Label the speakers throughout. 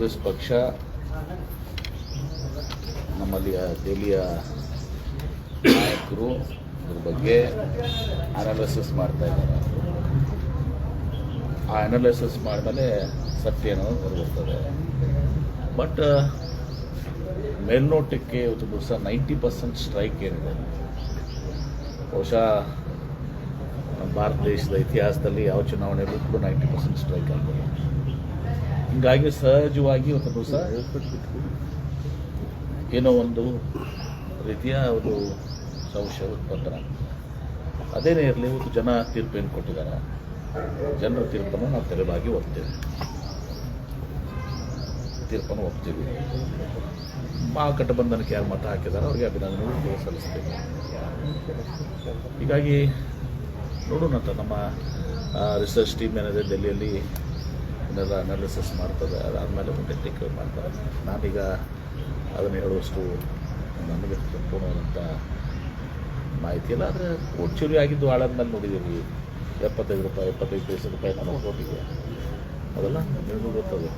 Speaker 1: ಕಾಂಗ್ರೆಸ್ ಪಕ್ಷ ನಮ್ಮಲ್ಲಿಯ ದೆಹಲಿಯ ನಾಯಕರು ಇದ್ರ ಬಗ್ಗೆ ಅನಾಲಿಸಿಸ್ ಮಾಡ್ತಾ ಇದ್ದಾರೆ. ಆ ಅನಾಲಿಸಿಸ್ ಮಾಡಿದ್ಮೇಲೆ ಸತ್ಯ ಅನ್ನೋದು ಹೊರಬರ್ತದೆ ಬಟ್ ಮೇಲ್ನೋಟಕ್ಕೆ ಇವತ್ತು ದಿವಸ ನೈಂಟಿ ಪರ್ಸೆಂಟ್ ಸ್ಟ್ರೈಕ್ ಏನಿದೆ. ಬಹುಶಃ ನಮ್ಮ ಭಾರತ ದೇಶದ ಇತಿಹಾಸದಲ್ಲಿ ಯಾವ ಚುನಾವಣೆ ಕೂಡ ನೈಂಟಿ ಪರ್ಸೆಂಟ್ ಸ್ಟ್ರೈಕ್ ಆಗ್ತದೆ ಹೀಗಾಗಿ ಸಹಜವಾಗಿ ಒಂದು ದಿವಸ ಏನೋ ಒಂದು ರೀತಿಯ ಒಂದು ಸಂಶಯ ಉತ್ಪನ್ನ. ಅದೇನೇ ಇರಲಿ ಇವತ್ತು ಜನ ತೀರ್ಪೇನು ಕೊಟ್ಟಿದ್ದಾರೆ. ಜನರ ತೀರ್ಪನ್ನು ನಾವು ತೆರವಾಗಿ ಒಪ್ತೇವೆ. ತೀರ್ಪನ್ನು ಒಪ್ತೀವಿ. ಮಹಾಗಠಬಂಧನಕ್ಕೆ ಯಾರು ಮತ ಹಾಕಿದ್ದಾರೆ ಅವರಿಗೆ ಅಭಿನಂದನೆಗಳು ಸಲ್ಲಿಸ್ತೇವೆ ಹೀಗಾಗಿ ನೋಡೋಣ ನಮ್ಮ ರಿಸರ್ಚ್ ಟೀಮ್ ಏನಿದೆ ಡೆಲ್ಲಿಯಲ್ಲಿ ಇದನ್ನೆಲ್ಲ ಅನಾಲಿಸಿಸ್ ಮಾಡ್ತದೆ, ಅದಾದಮೇಲೆ ಮುಂದೆ ಟೇಕ್ ಮಾಡ್ತಾರೆ. ನಾನೀಗ ಅದನ್ನು ಹೇಳುವಷ್ಟು ನನಗೆ ಸಂಪೂರ್ಣವಾದಂಥ ಮಾಹಿತಿ ಇಲ್ಲ. ಆದರೆ ಕೋಟ್ ಚುರಿ ಆಗಿದ್ದು ಆಳಾದ್ಮೇಲೆ ನೋಡಿದ್ದೀವಿ ಎಪ್ಪತ್ತೈದು ರೂಪಾಯಿ, ಎಪ್ಪತ್ತೈದು ಪೈಸೆ ರೂಪಾಯಿ ನಾನು ಓಟಿಗೆ ಅದೆಲ್ಲ ನಿಮಗೂ ಗೊತ್ತದು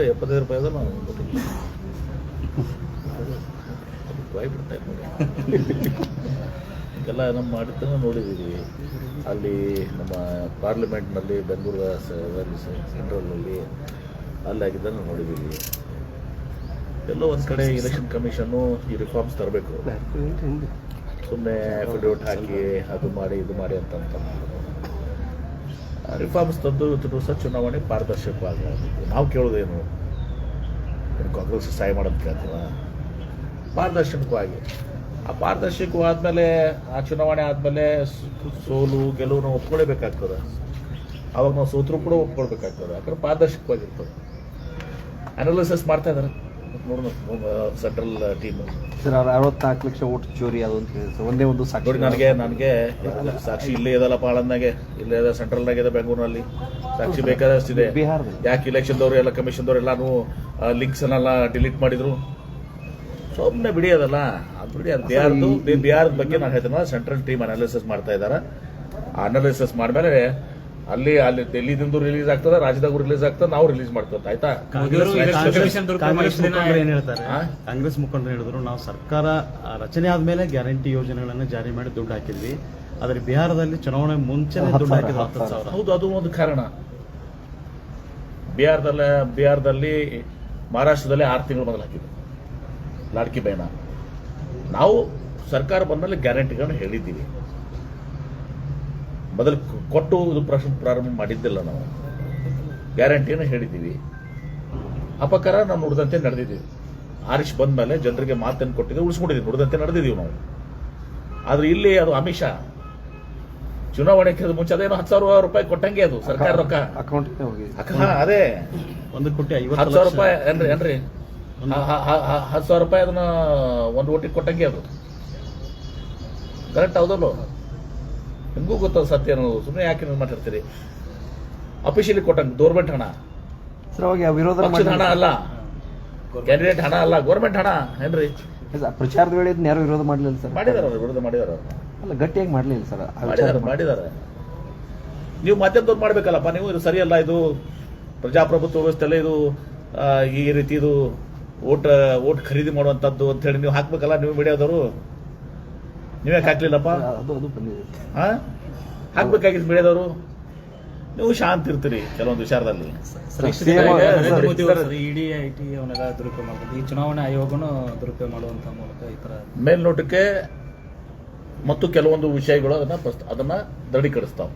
Speaker 1: ರೀ ಎಪ್ಪತ್ತೈದು ರೂಪಾಯಿ ಅದ ನಾನು ಓಟಿಗೆ ಬಾಯ್ ಬಿಡ್ತಾ ಇತ್ತು ಇದೆಲ್ಲ ನಮ್ಮ ಮಾಡಿದ್ದನ್ನು ನೋಡಿದ್ದೀವಿ. ಅಲ್ಲಿ ನಮ್ಮ ಪಾರ್ಲಿಮೆಂಟ್ನಲ್ಲಿ ಬೆಂಗಳೂರು ಸೆಂಟ್ರಲ್ನಲ್ಲಿ ಅಲ್ಲಿ ಆಗಿದ್ದನ್ನು ನೋಡಿದ್ದೀವಿ. ಎಲ್ಲೋ ಒಂದು ಕಡೆ ಎಲೆಕ್ಷನ್ ಕಮಿಷನ್ನು ಈ ರಿಫಾರ್ಮ್ಸ್ ತರಬೇಕು. ಸುಮ್ಮನೆ ಅಫಿಡವಿಟ್ ಹಾಕಿ ಅದು ಮಾಡಿ, ಇದು ಮಾಡಿ ಅಂತ ರಿಫಾರ್ಮ್ಸ್ ತಂದು ಇವತ್ತು ಚುನಾವಣೆ ಪಾರದರ್ಶಕವಾಗಿ ನಾವು ಕೇಳೋದೇನು ಕಾಂಗ್ರೆಸ್ ಸಹಾಯ ಮಾಡೋದು ಕೇಳ್ತೀವ ಪಾರದರ್ಶಕವಾಗಿ. ಆ ಪಾರದರ್ಶಕವಾದ್ಮೇಲೆ ಆ ಚುನಾವಣೆ ಆದಮೇಲೆ ಸೋಲು ಗೆಲುವು ನಾವು ಒಪ್ಕೊಳ್ಳೇಬೇಕಾಗ್ತದೆ ಅವಾಗ ನಾವು ಸೋತರು ಕೂಡ ಒಪ್ಕೊಳ್ಬೇಕಾಗ್ತದೆ. ಯಾಕಂದ್ರೆ ಪಾರದರ್ಶಕವಾಗಿರ್ತದೆ. ಅನಾಲಿಸಿಸ್ ಮಾಡ್ತಾ ಇದ್ದಾರೆ. ಸೆಂಟ್ರಲ್ ಟೀಮ್
Speaker 2: ಸರ್ ಅರವತ್ನಾಲ್ಕು ಲಕ್ಷ ಓಟ್ ಚೋರಿ ಅದು ಅಂತ ಸರ್. ಒಂದೇ ಒಂದು ಸಾಕ್ಷಿ.
Speaker 1: ನನಗೆ ನನಗೆ ಸಾಕ್ಷಿ ಇಲ್ಲೇ ಇದಲ್ಲ ಪಾಳನ್ನಾಗೆ ಇಲ್ಲೇ ಇದೆ ಸೆಂಟ್ರಲ್ನಾಗ ಇದೆ ಬೆಂಗಳೂರಿನಲ್ಲಿ. ಸಾಕ್ಷಿ ಬೇಕಾದಷ್ಟಿದೆ
Speaker 2: ಬಿಹಾರದಲ್ಲಿ.
Speaker 1: ಯಾಕೆ ಇಲೆಕ್ಷನ್ದವರು ಎಲ್ಲ ಕಮಿಷನ್ದವ್ರು ಎಲ್ಲಾನು ಲಿಂಕ್ಸ್ ಡಿಲೀಟ್ ಮಾಡಿದ್ರು? ಸುಮ್ಮನೆ ಬಿಡಿ ಅದಲ್ಲ. ಬಿಡಿ ಅದು ಬಿಹಾರದ ಬಗ್ಗೆ ನಾನು ಹೇಳ್ತೀನಿ ಸೆಂಟ್ರಲ್ ಟೀಮ್ ಅನಾಲಿಸಿಸ್ ಮಾಡ್ತಾ ಇದ್ದಾರೆ ಆ ಅನಾಲಿಸಿಸ್ ಮಾಡ್ಮೇಲೆ ಅಲ್ಲಿ ಅಲ್ಲಿ ಡೆಲ್ಲಿದಿಂದ ರಿಲೀಸ್ ಆಗ್ತದೆ ರಾಜ್ಯದಾಗ ರಿಲೀಸ್ ಆಗ್ತದೆ ನಾವು ರಿಲೀಸ್ ಮಾಡ್ತೇವೆ ಆಯ್ತಾ?
Speaker 3: ಕಾಂಗ್ರೆಸ್ ಮುಖಂಡರು ಏನ್ ಹೇಳ್ತಾರೆ? ಕಾಂಗ್ರೆಸ್ ಮುಖಂಡರು ಹೇಳಿದ್ರು ನಾವು ಸರ್ಕಾರ ರಚನೆ ಆದ್ಮೇಲೆ ಗ್ಯಾರಂಟಿ ಯೋಜನೆಗಳನ್ನ ಜಾರಿ ಮಾಡಿ ದುಡ್ಡು ಹಾಕಿದ್ವಿ. ಆದ್ರೆ ಬಿಹಾರದಲ್ಲಿ ಚುನಾವಣೆ ಮುಂಚೆ ದುಡ್ಡು ಹಾಕಿದ್ರು ಹತ್ತು ಸಾವಿರ.
Speaker 1: ಹೌದು ಅದು ಒಂದು ಕಾರಣ. ಬಿಹಾರದಲ್ಲಿ ಬಿಹಾರದಲ್ಲಿ ಮಹಾರಾಷ್ಟ್ರದಲ್ಲಿ ಆರು ತಿಂಗಳು ಮೊದಲು ಹಾಕಿದ್ರು. ಲಾಡ್ಕಿ ಬೈನ. ನಾವು ಸರ್ಕಾರ ಬಂದಲ್ಲಿ ಗ್ಯಾರಂಟಿಗಳನ್ನು ಹೇಳಿದ್ದೀವಿ. ಮೊದಲು ಕೊಟ್ಟು ಇದು ಪ್ರಶ್ನೆ ಪ್ರಾರಂಭ ಮಾಡಿದ್ದಿಲ್ಲ ನಾವು. ಗ್ಯಾರಂಟಿಯನ್ನು ಹೇಳಿದ್ದೀವಿ. ಅಪಕಾರ ನಾವು ನುಡಿದಂತೆ ನಡೆದಿದ್ದೀವಿ ಆರಿಶ್ ಬಂದ್ಮೇಲೆ ಜನರಿಗೆ ಮಾತನ್ನು ಕೊಟ್ಟಿದ್ದೆ ಉಳಿಸ್ಕೊಂಡಿದ್ದೀವಿ. ನುಡಿದಂತೆ ನಡೆದಿದ್ದೀವಿ ನಾವು. ಆದರೆ ಇಲ್ಲಿ ಅದು ಅಮಿಷ ಚುನಾವಣೆ ಮುಂಚೆ ಅದೇನೋ ಹತ್ತು ಸಾವಿರ ರೂಪಾಯಿ ಕೊಟ್ಟಂಗೆ ಅದು ಸರ್ಕಾರ ರೊಕ್ಕ.
Speaker 2: ಅಕೌಂಟ್ ಹೋಗಿ.
Speaker 1: ಅದೇ.
Speaker 3: ಒಂದು ಕೋಟಿ
Speaker 1: ಹತ್ತು
Speaker 3: ಐವತ್ತು
Speaker 1: ಸಾವಿರ ರೂಪಾಯಿ ಏನ್ರಿ ಏನ್ರಿ? ಹತ್ತು ಸಾವಿರ ರೂಪಾಯಿ ಅದನ್ನ ಒಂದು ಓಟಿಗೆ ಕೊಟ್ಟಂಗೆ ಅದು. ಕರೆಕ್ಟ್ ಹೌದಲ್ಲ ನಿಮಗೂ ಗೊತ್ತದ ಸತ್ಯ ಅನ್ನೋದು? ಸುಮ್ಮನೆ ಯಾಕೆ ನೀವು ಮಾತಾಡ್ತೀರಿ? ಅಫಿಷಿಯಲಿ ಕೊಟ್ಟಂಗೆ ಗೌರ್ಮೆಂಟ್ ಹಣ.
Speaker 2: ವಿರೋಧ
Speaker 1: ಹಣ ಅಲ್ಲ. ಕ್ಯಾಂಡಿಡೇಟ್ ಹಣ ಅಲ್ಲ ಗೌರ್ಮೆಂಟ್ ಹಣ ಏನ್ರಿ?
Speaker 2: ಪ್ರಚಾರದ ವೇಳೆ ಯಾರು ವಿರೋಧ ಮಾಡಲಿಲ್ಲ ಸರ್
Speaker 1: ಮಾಡಿದಾರ ವಿರೋಧ ಮಾಡಿದಾರ
Speaker 2: ಅಲ್ಲ ಗಟ್ಟಿಯಾಗಿ ಮಾಡಲಿಲ್ಲ ಸರ್
Speaker 1: ಮಾಡಿದಾರೆ ನೀವು ಮಾಧ್ಯಮದವ್ರು ಮಾಡ್ಬೇಕಲ್ಲಪ್ಪ ನೀವು ಇದು ಸರಿಯಲ್ಲ ಇದು ಪ್ರಜಾಪ್ರಭುತ್ವ ವ್ಯವಸ್ಥೆಲ್ಲ ಇದು ಈ ರೀತಿ ಇದು ಓಟ್ ಓಟ್ ಖರೀದಿ ಮಾಡುವಂಥದ್ದು ಅಂತ ಹೇಳಿ ನೀವು ಹಾಕ್ಬೇಕಲ್ಲ ನೀವು ಮೀಡಿಯಾದವರು? ನೀವೇ ಹಾಕ್ಲಿಲ್ಲಪ್ಪ?
Speaker 2: ಅದು ಅದು ಬಂದಿದೆ.
Speaker 1: ಹಾ ಹಾಕ್ಬೇಕಾಗಿತ್ತು ಮೀಡಿಯಾದವರು? ನೀವು ಶಾಂತ ಇರ್ತೀರಿ ಕೆಲವೊಂದು ವಿಚಾರದಲ್ಲಿ.
Speaker 3: ಇಡಿ ಐ ಟಿ ಅವನ್ನೆಲ್ಲ ದುರುಪಯೋಗ ಮಾಡ್ಬೋದು. ಈ ಚುನಾವಣಾ ಆಯೋಗನು ದುರುಪಯೋಗ ಮಾಡುವಂತ ಮೂಲಕ ಈ ತರ
Speaker 1: ಮೇಲ್ನೋಟಕ್ಕೆ ಮತ್ತು ಕೆಲವೊಂದು ವಿಷಯಗಳು ಅದನ್ನ ಅದನ್ನ ದೃಢೀಕರಿಸ್ತಾವೆ.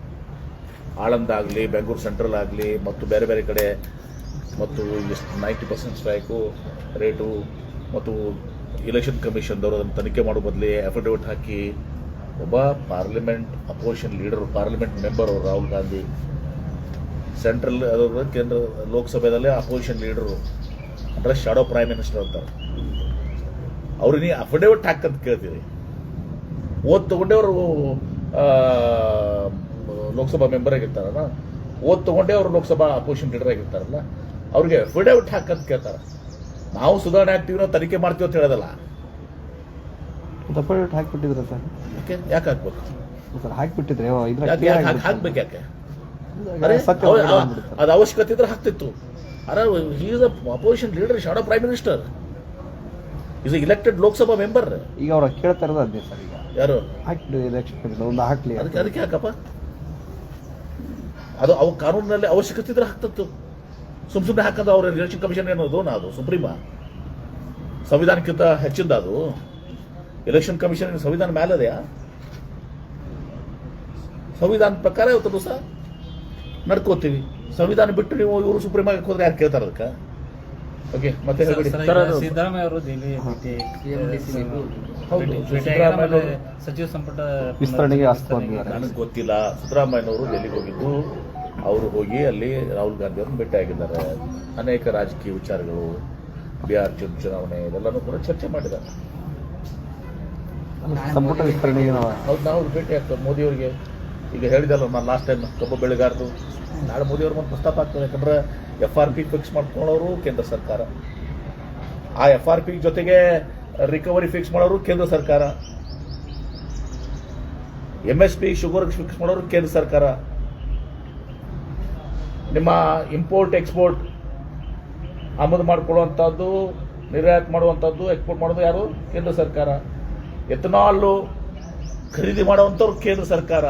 Speaker 1: ಆಳಂದ ಆಗಲಿ ಬೆಂಗಳೂರು ಸೆಂಟ್ರಲ್ ಆಗಲಿ ಮತ್ತು ಬೇರೆ ಬೇರೆ ಕಡೆ ಮತ್ತು ಎಷ್ಟು ನೈಂಟಿ ಪರ್ಸೆಂಟ್ ಸ್ಟ್ರೈಕು ರೇಟು ಮತ್ತು ಇಲೆಕ್ಷನ್ ಕಮಿಷನ್ದವರು ಅದನ್ನು ತನಿಖೆ ಮಾಡೋ ಬದಲಿ ಅಫಿಡವಿಟ್ ಹಾಕಿ ಒಬ್ಬ parliament opposition leader parliament member ಅವರು ರಾಹುಲ್ ಗಾಂಧಿ ಸೆಂಟ್ರಲ್ ಅದರ ಕೇಂದ್ರ ಲೋಕಸಭೆದಲ್ಲೇ ಅಪೋಸಿಷನ್ ಲೀಡರು ಅಂದರೆ ಶಾಡೋ ಪ್ರೈಮ್ ಮಿನಿಸ್ಟರ್ ಅಂತಾರೆ. ಅವ್ರಿಗೆ ನೀ ಅಫಿಡವಿಟ್ ಹಾಕಂತ ಕೇಳ್ತೀರಿ. ಓದ್ ತಗೊಂಡೇ ಅವರು ಲೋಕಸಭಾ ಮೆಂಬರ್ ಆಗಿರ್ತಾರಲ್ಲ, ಓದ್ ತಗೊಂಡೇ ಅವರು ಲೋಕಸಭಾ ಅಪೋಸಿಷನ್ ಲೀಡರ್ ಆಗಿರ್ತಾರಲ್ಲ ಅವ್ರಿಗೆ ಫಿಡೌಟ್ ಹಾಕಂತ ಕೇಳ್ತಾರೆ. ನಾವು ಸುಧಾರಣೆ ಆಗ್ತೀವಿ ತನಿಖೆ ಮಾಡ್ತೀವಿ ಅಂತ ಹೇಳೋದಲ್ಲ.
Speaker 2: ದಪ್ಪಟ ಹಾಕಿಬಿಟ್ಟಿದ್ರ ಸರ್?
Speaker 1: ಯಾಕೆ? ಯಾಕೆ ಹಾಕ್ಬೇಕು?
Speaker 2: ಸರ್ ಹಾಕ್ಬಿಟ್ಟಿದ್ರೆ
Speaker 1: ಹಾಕ್ಬೇಕು ಯಾಕೆ. ಅದು ಅವಶ್ಯಕತೆ ಇದ್ರೆ ಹಾಕ್ತಿತ್ತು. ಅರೆ is uh opposition leader short prime minister is elected Lok Sabha member
Speaker 2: ಈಗ ಅವ್ರು ಕೇಳ್ತಾ ಇರೋದು ಅದೇ ಸರ್ ಈಗ.
Speaker 1: ಯಾರು?
Speaker 2: ಎಲೆಕ್ಷನ್ ಒಂದು ಹಾಕ್ಲಿ
Speaker 1: ಅದಕ್ಕೆ ಅದಕ್ಕೆ ಯಾಕಪ್ಪ? ಅದು ಅವ ಕಾನೂನಿನಲ್ಲಿ ಅವಶ್ಯಕತೆ ಇದ್ರೆ ಹಾಕ್ತತ್ತು. ಸುಮ್ ಸುಮ್ಮನೆ ಹಾಕೋದು ಅವ್ರ ಎಲೆಕ್ಷನ್ ಕಮಿಷನ್ ಏನೋದು? ನಾ ಅದು ಸುಪ್ರೀಮ? ಸಂವಿಧಾನಕ್ಕಿಂತ ಹೆಚ್ಚಿಂದ ಅದು? ಎಲೆಕ್ಷನ್ ಕಮಿಷನ್ ಸಂವಿಧಾನ ಮೇಲದೆಯಾ ಸಂವಿಧಾನ ಪ್ರಕಾರ ಇವತ್ತು ದಿವಸ ನಡ್ಕೋತೀವಿ. ಸಂವಿಧಾನ ಬಿಟ್ಟು ನೀವು ಇವರು ಸುಪ್ರೀಂ ಆಗಿ ಹೋದ್ರೆ ಯಾರು ಕೇಳ್ತಾರೆ ಅದಕ್ಕೆ? ಓಕೆ ಮತ್ತೆ
Speaker 4: ಸಿದ್ದರಾಮಯ್ಯ ಅವರು ಸಚಿವ ಸಂಪುಟ
Speaker 2: ವಿಸ್ತರಣೆಗೆ
Speaker 1: ನನಗೆ ಗೊತ್ತಿಲ್ಲ. ಸಿದ್ದರಾಮಯ್ಯನವರು ಡೆಲ್ಲಿಗೆ ಹೋಗಿದ್ದು. ಅವರು ಹೋಗಿ ಅಲ್ಲಿ ರಾಹುಲ್ ಗಾಂಧಿ ಅವ್ರನ್ನ ಭೇಟಿಯಾಗಿದ್ದಾರೆ ಅನೇಕ ರಾಜಕೀಯ ವಿಚಾರಗಳು ಬಿಹಾರ್ ಚುನ್ ಚುನಾವಣೆ ಇದೆಲ್ಲನೂ ಕೂಡ ಚರ್ಚೆ ಮಾಡಿದ್ದಾರೆ.
Speaker 2: ಸಂಪುಟ ವಿಸ್ತರಣೆಗೆ ನಾವು
Speaker 1: ಹೌದು ನಾವು ಭೇಟಿ ಆಗ್ತದೆ ಮೋದಿಯವರಿಗೆ ಈಗ ಹೇಳಿದಲ್ಲ ನಾನು ಲಾಸ್ಟ್ ಟೈಮ್ ಕಬ್ಬು ಬೆಳೆಗಾರದು. ನಾಳೆ ಮೋದಿಯವ್ರ ಒಂದು ಪ್ರಸ್ತಾಪ ಆಗ್ತದೆ. ಯಾಕಂದ್ರೆ ಎಫ್ ಆರ್ ಪಿ ಫಿಕ್ಸ್ ಮಾಡ್ಕೊಳ್ಳೋರು ಕೇಂದ್ರ ಸರ್ಕಾರ. ಆ ಎಫ್ ಆರ್ ಪಿ ಜೊತೆಗೆ ರಿಕವರಿ ಫಿಕ್ಸ್ ಮಾಡೋರು ಕೇಂದ್ರ ಸರ್ಕಾರ. M S P sugar fix ಮಾಡೋರು ಕೇಂದ್ರ ಸರ್ಕಾರ. ನಿಮ್ಮ ಇಂಪೋರ್ಟ್ ಎಕ್ಸ್ಪೋರ್ಟ್ ಆಮದು ಮಾಡ್ಕೊಳ್ಳುವಂಥದ್ದು, ನಿರ್ಯಾತ ಮಾಡುವಂಥದ್ದು ಎಕ್ಸ್ಪೋರ್ಟ್ ಮಾಡೋದು ಯಾರು? ಕೇಂದ್ರ ಸರ್ಕಾರ. ಎಥನಾಲು ಖರೀದಿ ಮಾಡುವಂಥವ್ರು ಕೇಂದ್ರ ಸರ್ಕಾರ.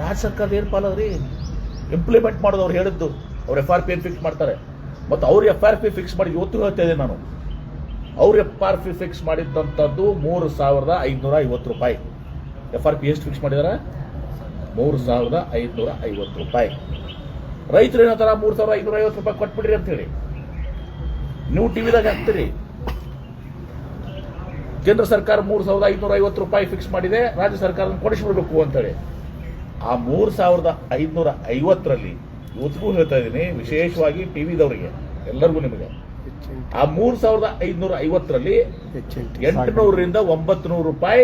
Speaker 1: ರಾಜ್ಯ ಸರ್ಕಾರದ ಏನು ಪಾಲದ್ರಿ ಇಂಪ್ಲಿಮೆಂಟ್ ಮಾಡೋದು ಅವ್ರು ಹೇಳಿದ್ದು. ಅವ್ರು ಎಫ್ ಆರ್ ಪಿ ಫಿಕ್ಸ್ ಮಾಡ್ತಾರೆ. ಮತ್ತು ಅವ್ರು ಎಫ್ ಆರ್ ಪಿ ಫಿಕ್ಸ್ ಮಾಡಿ ಇವತ್ತು ಹೇಳ್ತಾ ಇದ್ದೀನಿ ನಾನು. ಅವ್ರು ಎಫ್ ಆರ್ ಪಿ ಫಿಕ್ಸ್ ಮಾಡಿದ್ದಂಥದ್ದು ಮೂರು ಸಾವಿರದ ಐದುನೂರ ಐವತ್ತು ರೂಪಾಯಿ. ಎಫ್ ಆರ್ ಪಿ ಎಷ್ಟು ಫಿಕ್ಸ್ ಮಾಡಿದಾರೆ? ಮೂರು ಸಾವಿರದ ಐದುನೂರ ಐವತ್ತು ರೂಪಾಯಿ. ರೈತರು ಏನಂತಾರ ಮೂರು ಸಾವಿರ ಐನೂರ ಐವತ್ತು ರೂಪಾಯಿ ಕೊಟ್ಬಿಡ್ರಿ ಅಂತ ಹೇಳಿ. ನೀವು ಟಿವಿದಾಗ ಹಾಕ್ತೀರಿ. ಕೇಂದ್ರ ಸರ್ಕಾರ ಮೂರು ಸಾವಿರದ ಐನೂರ ಐವತ್ತು ರೂಪಾಯಿ ಫಿಕ್ಸ್ ಮಾಡಿದೆ ರಾಜ್ಯ ಸರ್ಕಾರ ಕೊಡಿಸ್ಬಿಡ್ಬೇಕು ಅಂತೇಳಿ ಆ ಮೂರು ಸಾವಿರದ ಐದುನೂರ ಐವತ್ತರಲ್ಲಿ ಇವತ್ತಿಗೂ ಹೇಳ್ತಾ ಇದ್ದೀನಿ ವಿಶೇಷವಾಗಿ ಟಿವಿದವರಿಗೆ ಎಲ್ಲರಿಗೂ ನಿಮಗೆ. ಆ ಮೂರು ಸಾವಿರದ ಐದುನೂರ ಐವತ್ತರಲ್ಲಿ ಎಂಟುನೂರರಿಂದ ಒಂಬತ್ತು ನೂರು ರೂಪಾಯಿ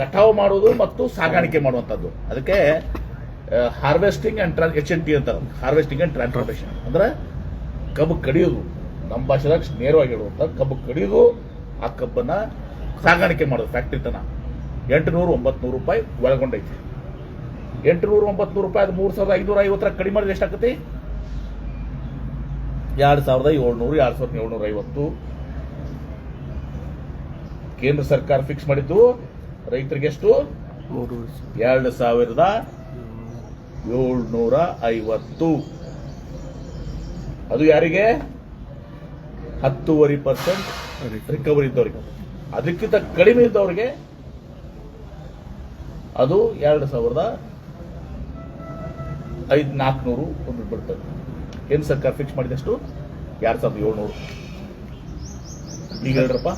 Speaker 1: ಕಟಾವು ಮಾಡೋದು ಮತ್ತು ಸಾಗಾಣಿಕೆ ಮಾಡುವಂಥದ್ದು. ಅದಕ್ಕೆ ಹಾರ್ವೆಸ್ಟಿಂಗ್ ಅಂಡ್ ಟ್ರಾನ್ ಎಚ್ ಎನ್ ಟಿ ಅಂತ ಹಾರ್ವೆಸ್ಟಿಂಗ್ ಆ್ಯಂಡ್ ಟ್ರಾನ್ಸ್ಪೋರ್ಟೇಷನ್ ಅಂದ್ರೆ ಕಬ್ಬು ಕಡಿಯೋದು. ನಮ್ಮ ಭಾಷೆದಾಗ ನೇರವಾಗಿ ಹೇಳುವಂಥ ಕಬ್ಬು ಕಡಿಯೋದು ಆ ಕಬ್ಬನ್ನ ಸಾಗಾಣಿಕೆ ಮಾಡೋದು ಫ್ಯಾಕ್ಟ್ರಿ ತನ. ಎಂಟುನೂರು ಒಂಬತ್ತನೂರು ರೂಪಾಯಿ ಒಳಗೊಂಡೈತಿ. ಎಂಟುನೂರು ಒಂಬತ್ತು ರೂಪಾಯಿ ಅದು ಮೂರು ಸಾವಿರದ ಐದುನೂರ ಐವತ್ತರ ಕಡಿಮೆ ಮಾಡಿದ್ರೆ ಎಷ್ಟಾಗತ್ತೆ ಎರಡು ಸಾವಿರದ ಏಳ್ನೂರು ಎರಡು ಸಾವಿರದ ಏಳ್ನೂರ ಐವತ್ತು. ಕೇಂದ್ರ ಸರ್ಕಾರ ಫಿಕ್ಸ್ ಮಾಡಿದ್ದು ರೈತರಿಗೆ ಎಷ್ಟು? ಎರಡು ಸಾವಿರದ ಏಳ್ನೂರ ಐವತ್ತು ಅದು ಯಾರಿಗೆ? ಹತ್ತುವರೆ ಪರ್ಸೆಂಟ್ ರಿಕವರಿ ಇದ್ದವರಿಗೆ. ಅದಕ್ಕಿಂತ ಕಡಿಮೆ ಇದ್ದವರಿಗೆ ಅದು ಎರಡು ಸಾವಿರದ ಐದ್ ನಾಲ್ಕುನೂರು ಒಂದು ಬರ್ತದೆ ಕೇಂದ್ರ ಸರ್ಕಾರ ಫಿಕ್ಸ್ ಮಾಡಿದಷ್ಟು ಎರಡು ಸಾವಿರದ ಏಳ್ನೂರು. ಈಗ ಹೇಳ್ರಪ್ಪ,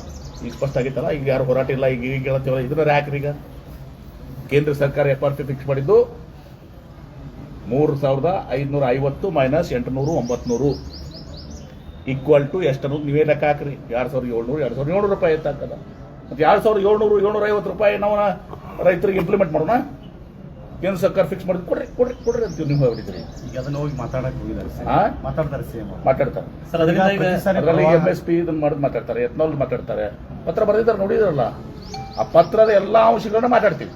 Speaker 1: ಈಗ ಸ್ಪಷ್ಟ ಆಗಿತ್ತಲ್ಲ, ಈಗ ಯಾರು ಹೋರಾಟ ಇಲ್ಲ, ಈಗ ಈಗ ಹೇಳ್ತೀವಲ್ಲ ಇದನ್ನ ಯಾಕ್ರಿ ಈಗ ಕೇಂದ್ರ ಸರ್ಕಾರ ಎಫ್ ಆರ್ ಪಿ ಫಿಕ್ಸ್ ಮಾಡಿದ್ದು ಮೂರು ಸಾವಿರದ ಐದುನೂರ ಐವತ್ತು ಮೈನಸ್ ಎಂಟುನೂರು ಒಂಬತ್ನೂರು. ಈಕ್ವಲ್ ಟು ಎಷ್ಟು ಅನ್ನೋದು ನೀವೇ ಲೆಕ್ಕ ಹಾಕ್ರಿ. ಎರಡು ಸಾವಿರದ ಏಳ್ನೂರು ಎರಡು ಸಾವಿರದ ಏಳ್ನೂರು ರೂಪಾಯಿ ಎತ್ತಾಕದ ಮತ್ತೆ ಎರಡು ಸಾವಿರದ ಏಳ್ನೂರು ಏಳ್ನೂರ ಐವತ್ತು ರೂಪಾಯಿ ನಾವು ರೈತರಿಗೆ ಇಂಪ್ಲಿಮೆಂಟ್ ಮಾಡೋಣ. ಕೇಂದ್ರ ಸರ್ಕಾರ ಫಿಕ್ಸ್ ಮಾಡಿದ್ ಕೊಡ್ರಿ ಕೊಡ್ರಿ ಕೊಡ್ರಿ ಅಂತೀವಿ ನೀವು
Speaker 3: ಈಗ ಅದನ್ನ ಹೋಗಿ ಮಾತಾಡಕ್ ಹೋಗಿದ್ದಾರೆ? ಮಾತಾಡ್ತಾರೆ ಸೇಮ್
Speaker 1: ಮಾತಾಡ್ತಾರೆ.
Speaker 4: ಸರ್ ಅದರಿಂದ ಈಗ
Speaker 1: ಅದರಲ್ಲಿ
Speaker 3: ಎಂ
Speaker 1: ಎಂ ಎಸ್ ಪಿ ಇದನ್ನ ಮಾಡೋದು ಮಾತಾಡ್ತಾರೆ ಎತ್ನೋಲ್ ಮಾತಾಡ್ತಾರೆ. ಪತ್ರ ಬರೆದಿದ್ದಾರೆ ನೋಡಿದ್ರಲ್ಲ? ಆ ಪತ್ರದ ಎಲ್ಲಾ ಅಂಶಗಳನ್ನ ಮಾತಾಡ್ತೀವಿ.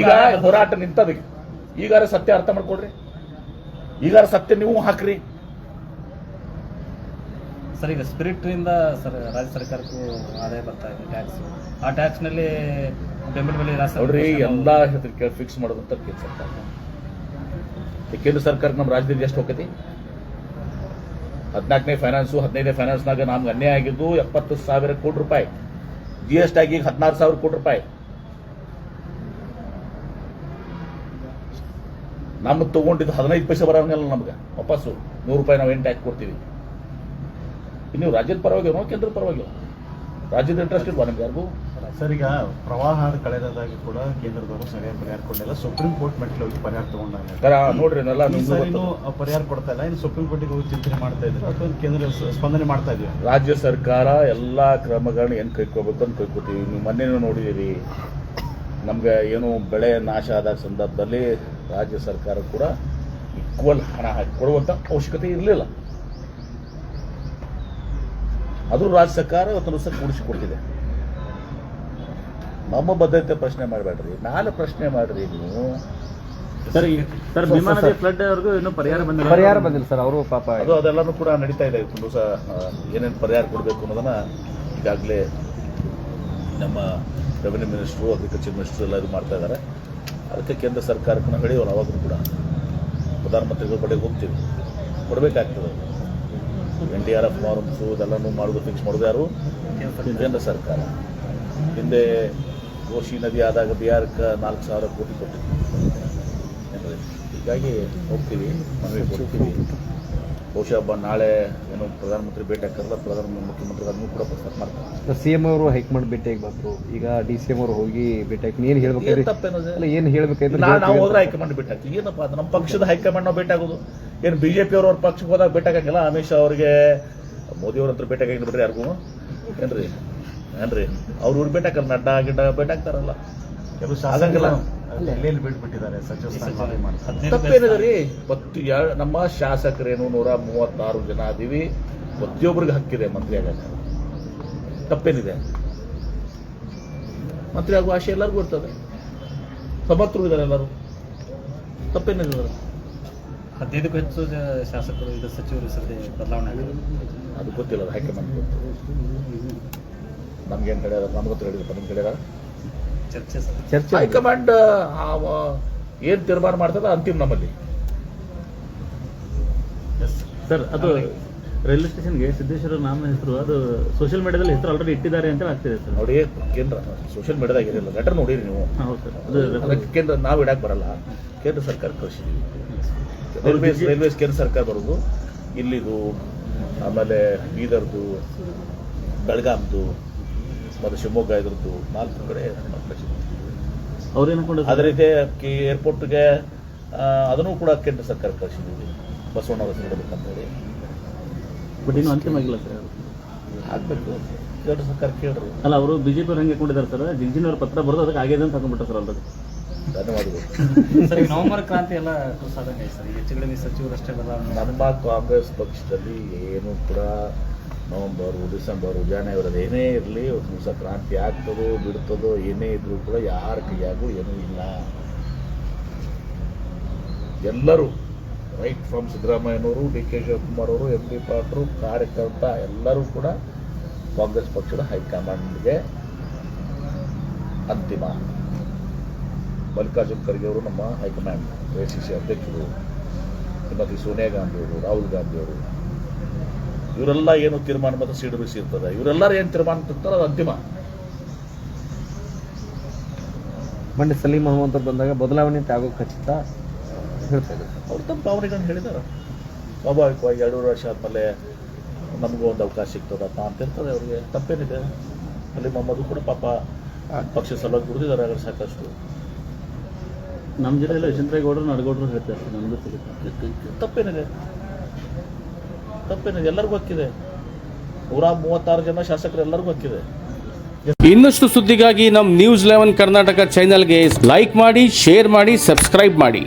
Speaker 1: ಈಗ ಹೋರಾಟ ನಿಂತದಕ್ಕೆ ಈಗಾರ ಸತ್ಯ ಅರ್ಥ ಮಾಡ್ಕೊಡ್ರಿ ಈಗಾರ ಸತ್ಯ ನೀವು ಹಾಕ್ರಿ.
Speaker 4: ಸರ್ ಈಗ ಸ್ಪಿರಿಟ್ ಇಂದ ಸರ್ ರಾಜ್ಯ ಸರ್ಕಾರಕ್ಕೂ ಆದಾಯ ಬರ್ತಾ ಇದೆ ಟ್ಯಾಕ್ಸ್ ಆ ಟ್ಯಾಕ್ಸ್ನಲ್ಲಿ ಬೆಂಬಲ ಬೆಲೆ
Speaker 1: ನೋಡ್ರಿ ಎಲ್ಲ ಹೆಸರು ಫಿಕ್ಸ್ ಮಾಡೋದಂತ ಕೇಂದ್ರ ಸರ್ಕಾರ. ಕೇಂದ್ರ ಸರ್ಕಾರಕ್ಕೆ ನಮ್ಮ ರಾಜ್ಯದಲ್ಲಿ ಎಷ್ಟು ಹೋಗತಿ? ಹದಿನಾಲ್ಕನೇ ಫೈನಾನ್ಸು ಹದಿನೈದನೇ ಫೈನಾನ್ಸ್ನಾಗ ನಮ್ಗೆ ಅನ್ಯಾಯ ಆಗಿದ್ದು ಎಪ್ಪತ್ತು ಸಾವಿರ ಕೋಟಿ ರೂಪಾಯಿ. ಜಿ ಎಸ್ ಟಿ ಆಗಿ ಹದಿನಾರು ಸಾವಿರ ಕೋಟಿ ರೂಪಾಯಿ. ನಮ್ಗೆ ತಗೊಂಡಿದ್ದು ಹದಿನೈದು ಪೈಸೆ ಬರೋಂಗಿಲ್ಲ ನಮ್ಗೆ. ವಾಪಸ್ಸು ನೂರು ರೂಪಾಯಿ ನಾವು ಏನು ಹಾಕಿ ಕೊಡ್ತೀವಿ. ಇನ್ನು ನೀವು ರಾಜ್ಯದ ಪರವಾಗಿನೋ ಕೇಂದ್ರದ ಪರವಾಗಿಲ್ಲ. ರಾಜ್ಯದ ಇಂಟ್ರೆಸ್ಟ್ ಇಲ್ವಾ ನಿಮ್ಗೆ ಯಾರಿಗೂ?
Speaker 3: ಸರ್ ಈಗ ಪ್ರವಾಹ ಕಳೆದಾಗಿ ಕೂಡ ಕೇಂದ್ರದವರು ಸರಿಯಾಗಿ ಪರಿಹಾರ ಕೊಡಲಿಲ್ಲ. ಸುಪ್ರೀಂ ಕೋರ್ಟ್ ಮೆಟ್ಲು ಹೋಗಿ ಪರಿಹಾರ ತಗೊಂಡಾಗ.
Speaker 1: ನೋಡ್ರಿ
Speaker 3: ಪರಿಹಾರ ಕೊಡ್ತಾ ಇಲ್ಲ. ಇನ್ನು ಸುಪ್ರೀಂ ಕೋರ್ಟಿಗೆ ಹೋಗಿ ಚಿಂತನೆ ಮಾಡ್ತಾ ಇದ್ರು ಅಥವಾ ಕೇಂದ್ರ ಸ್ಪಂದನೆ ಮಾಡ್ತಾ ಇದೀವಿ
Speaker 1: ರಾಜ್ಯ ಸರ್ಕಾರ ಎಲ್ಲಾ ಕ್ರಮಗಳನ್ನ ಏನು ಕೈಕೋಬೇಕು ಅಂತ ಕೈಕೋತೀವಿ ನೀವು ಮೊನ್ನೆನೂ ನೋಡಿದ್ದೀರಿ. ನಮ್ಗೆ ಏನು ಬೆಳೆ ನಾಶ ಆದ ಸಂದರ್ಭದಲ್ಲಿ ರಾಜ್ಯ ಸರ್ಕಾರ ಕೂಡ ಈಕ್ವಲ್ ಹಣ ಹಾಕಿ ಕೊಡುವಂಥ ಅವಶ್ಯಕತೆ ಇರಲಿಲ್ಲ. ಅದು ರಾಜ್ಯ ಸರ್ಕಾರ ಅದನ್ನು ಸಹ ಕೂಡಿಸಿಕೊಡ್ತಿದೆ. ನಮ್ಮ ಬದ್ಧತೆ ಪ್ರಶ್ನೆ ಮಾಡಬೇಡ್ರಿ. ನಾಳೆ ಪ್ರಶ್ನೆ ಮಾಡ್ರಿ ನೀವು.
Speaker 5: ಸರ್ ಸರ್ ಭೀಮಾ ನದಿ ಫ್ಲಡ್ ಅವ್ರಿಗೂ ಇನ್ನೂ ಪರಿಹಾರ ಬಂದಿಲ್ಲ
Speaker 2: ಪರಿಹಾರ ಬಂದಿಲ್ಲ ಸರ್ ಅವರು ಪಾಪ
Speaker 1: ಅದು ಅದೆಲ್ಲನೂ ಕೂಡ ನಡೀತಾ ಇದೆ. ತುಂಬ ಸಹ ಏನೇನು ಪರಿಹಾರ ಕೊಡಬೇಕು ಅನ್ನೋದನ್ನ ಈಗಾಗಲೇ ನಮ್ಮ ರೆವೆನ್ಯೂ ಮಿನಿಸ್ಟ್ರು ಅಗ್ರಿಕಲ್ಚರ್ ಮಿನಿಸ್ಟ್ರು ಎಲ್ಲ ಇದು ಮಾಡ್ತಾ ಇದ್ದಾರೆ. ಅದಕ್ಕೆ ಕೇಂದ್ರ ಸರ್ಕಾರಕ್ಕೆ ನಾವು ಅವ್ರು ಅವಾಗಲೂ ಕೂಡ. ಪ್ರಧಾನಮಂತ್ರಿಗಳ ಕಡೆಗೆ ಹೋಗ್ತೀವಿ. ಕೊಡಬೇಕಾಗ್ತದೆ. N D R F forms ಇದೆಲ್ಲನೂ ಮಾಡೋದು ಫಿಕ್ಸ್ ಮಾಡೋದು ಯಾರು? ಕೇಂದ್ರ ಸರ್ಕಾರ. ಹಿಂದೆ ಕೋಶಿ ನದಿ ಆದಾಗ ಬಿಹಾರಕ್ಕೆ ನಾಲ್ಕು ಸಾವಿರ ಕೋಟಿ ಏನ್ರಿ? ಹೀಗಾಗಿ ಹೋಗ್ತೀವಿ ಮನವಿ ಕೊಡ್ತೀವಿ ಬಹುಶಃ ಬ ನಾಳೆ ಏನು ಪ್ರಧಾನಮಂತ್ರಿ ಭೇಟಿ ಹಾಕಲ್ಲ ಪ್ರಧಾನ ಮುಖ್ಯಮಂತ್ರಿ ಅದನ್ನು ಕೂಡ ಪ್ರಸ್ತಾಪ ಮಾಡ್ತಾರೆ.
Speaker 2: ಸಿ ಎಂ ಅವರು ಹೈಕಮಾಂಡ್ ಭೇಟಿಯಾಗಿ ಬಂದರು. ಈಗ ಡಿ ಸಿ ಎಂ ಅವರು ಹೋಗಿ ಭೇಟಿಯಾಗಿ ಏನ್
Speaker 1: ಏನು
Speaker 2: ಹೇಳ್ಬೇಕಾದ್ರೆ ತಪ್ಪೇನಲ್ಲ ಏನು ಹೇಳ್ಬೇಕಾದ್ರೆ
Speaker 1: ನಾ- ನಾವು ಹೋದ್ರೆ ಹೈಕಮಾಂಡ್ ಭೇಟಿ ಆಗ್ತೀವಿ. ಏನಪ್ಪ ಅದು ನಮ್ಮ ಪಕ್ಷದ ಹೈಕಮಾಂಡ್ ನಾವು ಭೇಟಿ ಆಗೋದು. ಏನು ಬಿಜೆಪಿ ಅವ್ರ ಪಕ್ಷಕ್ಕೆ ಹೋದಾಗ ಭೇಟಿ ಆಗಂಗಿಲ್ಲ? ಅಮಿತ್ ಶಾ ಅವರಿಗೆ ಮೋದಿ ಅವ್ರ ಹತ್ರ ಭೇಟಿ ಆಗಿಲ್ಲ ಬಿಡ್ರಿ ಯಾರಿಗೂ. ಏನ್ರಿ? ಏನ್ರಿ? ಅವ್ರು ಇವ್ರು ಭೇಟಿ ಹಾಕಲ್ಲ ನಡ್ಡಾ ಗಿಡ್ಡ ಭೇಟಿ ಆಗ್ತಾರಲ್ಲ.
Speaker 3: ಬಿಟ್ಬಿಟ್ಟಿದ್ದಾರೆ
Speaker 1: ತಪ್ಪೇನಿದೆ ರೀ ಯಾ- ನಮ್ಮ ಶಾಸಕರೇನು ನೂರ ಮೂವತ್ತಾರು ಜನ ಅದೀವಿ. ಪ್ರತಿಯೊಬ್ಬರಿಗೆ ಹಕ್ಕಿದೆ ಮಂತ್ರಿ ಆಗಲ್ಲ ತಪ್ಪೇನಿದೆ. ಮಂತ್ರಿ ಆಗುವ ಆಶೆ ಎಲ್ಲರಿಗೂ ಇರ್ತದೆ. ಸಮರ್ಥರು ಇದ್ದಾರೆ ಎಲ್ಲರೂ. ತಪ್ಪೇನಿದೆ?
Speaker 4: ಹದಿನೈದಕ್ಕೂ ಹೆಚ್ಚು ಶಾಸಕರು ಇದು ಸಚಿವರು ಸದ್ಯ ಬದಲಾವಣೆ ಆಗಿದೆ
Speaker 1: ಅದು ಗೊತ್ತಿಲ್ಲ ಅದು ಹೈಕಮಾಂಡ್ ಗೊತ್ತು. ನಮ್ಗೇನು ಕಡೆ ನಮ್ಗೆ ಗೊತ್ತಿಲ್ಲ ನಿಮ್ಮ ಕಡೆ
Speaker 4: ಚರ್ಚೆ
Speaker 1: ಹೈಕಮಾಂಡ್ ಏನ್ ತೀರ್ಮಾನ ಮಾಡ್ತದ ಅಂತಿಮ ನಮ್ಮಲ್ಲಿ.
Speaker 5: ಸರ್ ಅದು ರೈಲ್ವೆ ಸ್ಟೇಷನ್ಗೆ ಸಿದ್ದೇಶ್ವರ ನಾಮ ಹೆಸರು ಅದು ಸೋಷಿಯಲ್ ಮೀಡಿಯಾದಲ್ಲಿ ಹೆಸರು ಆಲ್ರೆಡಿ ಇಟ್ಟಿದ್ದಾರೆ ಅಂತ ಆಗ್ತಿದೆ ಸರ್.
Speaker 1: ನೋಡಿ ಕೇಂದ್ರ ಸೋಷಿಯಲ್ ಮೀಡಿಯಾದಾಗ ಇರಲಿಲ್ಲ. ಲೆಟರ್ ನೋಡಿರಿ ನೀವು.
Speaker 5: ಹೌದು ಸರ್. ಅದು
Speaker 1: ಕೇಂದ್ರ ನಾವು ಇಡಕ್ಕೆ ಬರಲ್ಲ. ಕೇಂದ್ರ ಸರ್ಕಾರ ಕೃಷಿ ರೈಲ್ವೆ ರೈಲ್ವೇಸ್ ಕೇಂದ್ರ ಸರ್ಕಾರ ಬರೋದು ಇಲ್ಲಿದು ಆಮೇಲೆ ಬೀದರ್ದು ಬೆಳಗಾಂದು ಮತ್ತು ಶಿವಮೊಗ್ಗ ಇದ್ರದ್ದು ನಾಲ್ಕು ಕಡೆ
Speaker 5: ಅವ್ರೇನು
Speaker 1: ಅದೇ ರೀತಿ ಕಿ ಏರ್ಪೋರ್ಟ್ಗೆ ಅದನ್ನು ಕೂಡ ಕೇಂದ್ರ ಸರ್ಕಾರ ಕಳಿಸಿದ್ವಿ. ಬಸವಣ್ಣ ಬಸ್ ಹೇಳಿ
Speaker 5: ಬಟ್ ಇನ್ನೂ ಅಂತಿಮ ಆಗಿಲ್ಲ ಸರ್.
Speaker 1: ಆಗಬೇಕು. ಕೇಂದ್ರ ಸರ್ಕಾರ ಕೇಳ್ರಿ.
Speaker 5: ಅಲ್ಲ ಅವರು ಬಿಜೆಪಿ ಅವ್ರು ಹೆಂಗೆ ಕೊಂಡಿದ್ದಾರೆ ಸರ್. ಜಿಂಜಿನ್ ಅವ್ರ ಪತ್ರ ಬರೋದು ಅದಕ್ಕೆ ಆಗಿದೆ ಅಂತ ಹಾಕೊಂಡ್ಬಿಟ್ಟ ಸರ್ ಆಲ್ರೆಡಿ.
Speaker 1: ಧನ್ಯವಾದಗಳು.
Speaker 4: ಸರ್ ನವೆಂಬರ್ ಕ್ರಾಂತಿ ಎಲ್ಲ ಸರ್. ಹೆಚ್ಚು ಕಡಿಮೆ ಸಚಿವರಷ್ಟೇ ಬದಲಾವಣೆ
Speaker 1: ನಮ್ಮ ಕಾಂಗ್ರೆಸ್ ಪಕ್ಷದಲ್ಲಿ ಏನು ಕೂಡ ನವೆಂಬರು, ಡಿಸೆಂಬರು ಜಾನ್ವರಿ ಏನೇ ಇರಲಿ ಒಂದು ದಿವಸ ಕ್ರಾಂತಿ ಆಗ್ತದೋ, ಬಿಡ್ತದೋ, ಏನೇ ಇದ್ರೂ ಕೂಡ ಯಾರ ಕೈಯಾಗೂ ಏನೂ ಇಲ್ಲ. ಎಲ್ಲರೂ ರೈಟ್ ಫ್ರಮ್ ಸಿದ್ದರಾಮಯ್ಯನವರು, ಡಿ ಕೆ ಶಿವಕುಮಾರ್ ಅವರು ಎಂ ಪಿ ಪಾಟ್ರು, ಕಾರ್ಯಕರ್ತ ಎಲ್ಲರೂ ಕೂಡ ಕಾಂಗ್ರೆಸ್ ಪಕ್ಷದ ಹೈಕಮಾಂಡ್ಗೆ ಅಂತಿಮ. ಮಲ್ಲಿಕಾರ್ಜುನ್ ಖರ್ಗೆ ಅವರು ನಮ್ಮ ಹೈಕಮಾಂಡ್, ಎ ಸಿ ಸಿ ಅಧ್ಯಕ್ಷರು, ಶ್ರೀಮತಿ ಸೋನಿಯಾ ಗಾಂಧಿಯವರು, ರಾಹುಲ್ ಗಾಂಧಿ ಅವರು ಇವರೆಲ್ಲ ಏನು ತೀರ್ಮಾನ ಮತ್ತು ಸೀಡು ಬಿಸಿ ಇರ್ತದೆ ಇವರೆಲ್ಲರೂ ಏನು ತೀರ್ಮಾನ ತಿಂತಾರೋ ಅದು ಅಂತಿಮ.
Speaker 2: ಮಂಡ್ಯ ಸಲೀಂ ಅವ್ರು ಬಂದಾಗ ಬದಲಾವಣೆ ಅಂತ ಆಗೋ ಖಚಿತ ಹೇಳ್ತಾ ಇದ್ದಾರೆ.
Speaker 1: ಅವ್ರು ತಮ್ಮ ಭಾವನೆಗಳನ್ನ ಹೇಳಿದಾರೆ. ಸ್ವಾಭಾವಿಕವಾಗಿ ಎರಡೂವರೆ ವರ್ಷ ಆದಮೇಲೆ ನಮಗೂ ಒಂದು ಅವಕಾಶ ಸಿಗ್ತದಪ್ಪ ಅಂತ ಇರ್ತದೆ ಅವ್ರಿಗೆ. ತಪ್ಪೇನಿದೆ. ಅಲ್ಲಿ ಮೊಹಮ್ಮದು ಕೂಡ ಪಾಪ ಪಕ್ಷ ಸಲುವಾಗಿ ದುಡಿದಿದ್ದಾರೆ ಅದ್ರ ಸಾಕಷ್ಟು.
Speaker 5: ನಮ್ಮ ಜಿಲ್ಲೆಯಲ್ಲಿ ಯಶವಂತರೇಗೌಡರು ನಡಗೌಡರು ಹೇಳ್ತಾರೆ ನಮಗೂ
Speaker 1: ತಪ್ಪೇನಿದೆ. ತಪ್ಪೇನಿದೆ ಎಲ್ಲರಿಗೂ ಹಕ್ಕಿದೆ. ನೂರ ಮೂವತ್ತಾರು ಜನ ಶಾಸಕರು ಎಲ್ಲರಿಗೂ ಹಕ್ಕಿದೆ.
Speaker 6: ಇನ್ನಷ್ಟು ಸುದ್ದಿಗಾಗಿ ನಮ್ಮ ನ್ಯೂಸ್ ಲೆವೆನ್ ಕರ್ನಾಟಕ ಚಾನೆಲ್ಗೆ ಲೈಕ್ ಮಾಡಿ ಶೇರ್ ಮಾಡಿ ಸಬ್ಸ್ಕ್ರೈಬ್ ಮಾಡಿ.